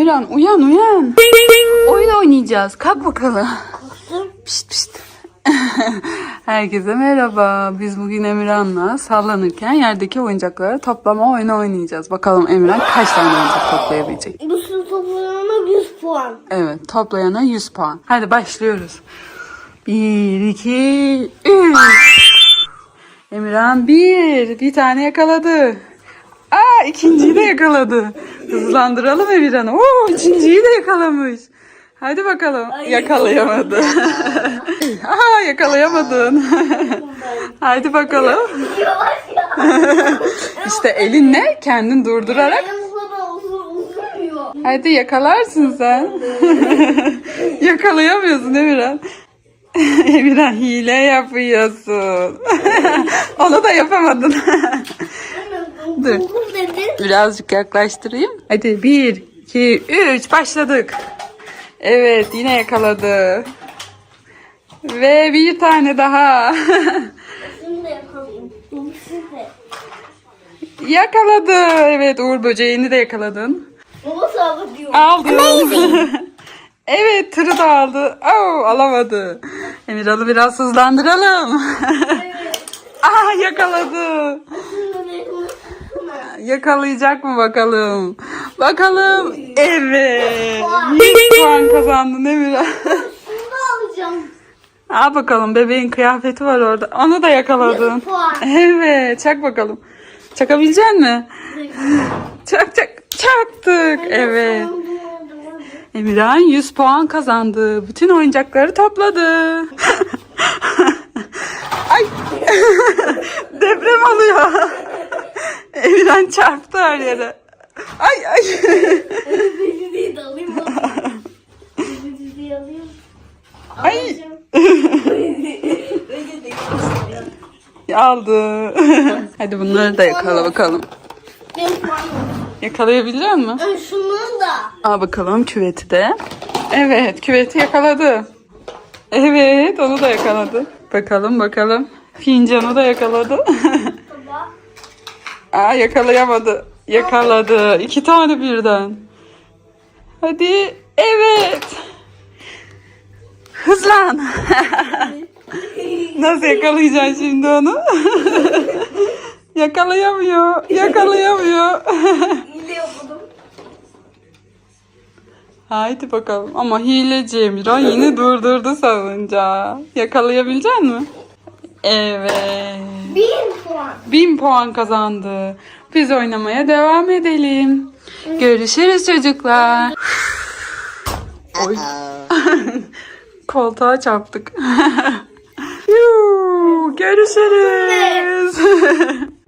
Emirhan uyan uyan. Oyun oynayacağız. Kalk bakalım. Pişt pişt. Herkese merhaba. Biz bugün Emirhan'la sallanırken yerdeki oyuncakları toplama oyunu oynayacağız. Bakalım Emirhan kaç tane oyuncak toplayabilecek. Bu sınıf toplamına 100 puan. Evet toplayana 100 puan. Hadi başlıyoruz. 1, 2, 3. Emirhan bir. Bir tane yakaladı. Aa ikinciyi de yakaladı. Hızlandıralım Emirhan'ı. Oo ikinciyi de yakalamış. Hadi bakalım. Yakalayamadı. Aa yakalayamadın. Hadi bakalım. İşte elinle kendin durdurarak. Hadi yakalarsın sen. Yakalayamıyorsun Emirhan. Emirhan hile yapıyorsun. Onu da yapamadın. Dur. Birazcık yaklaştırayım. Hadi bir, iki, üç başladık. Evet yine yakaladı. Ve bir tane daha. Yakaladı. Evet Uğur böceğini de yakaladın. Aldım. evet tırı da aldı. Oo, alamadı. Emiral'ı biraz hızlandıralım. Aa yakaladı. Yakalayacak mı bakalım? Bakalım. Evet. 100 puan kazandın Emiral. Şunu da alacağım. Al bakalım bebeğin kıyafeti var orada. Onu da yakaladın. 100 puan. Evet çak bakalım. Çakabilecek mi? Çak çak. Çaktık. Evet. Emirhan 100 puan kazandı. Bütün oyuncakları topladı. Ay. Deprem oluyor. Emirhan çarptı her yere. Ay ay. Değil de alayım değil alayım. Ay. Aldı. Hadi bunları da yakala bakalım. 100 puan. Yakalayabiliyor? Ben şunu da. Al bakalım küveti de. Evet küveti yakaladı. Evet onu da yakaladı. Bakalım bakalım. Fincanı da yakaladı. Aa yakalayamadı. Yakaladı. İki tane birden. Hadi. Evet. Hızlan. Nasıl yakalayacaksın şimdi onu? Yakalayamıyor. Yakalayamıyor. Haydi bakalım. Ama hileci Emirhan yine durdurdu salıncağı. Yakalayabilecek mi? Evet. 1000 puan. 1000 puan kazandı. Biz oynamaya devam edelim. Görüşürüz çocuklar. Oy. Koltuğa çarptık. Yuu, Görüşürüz.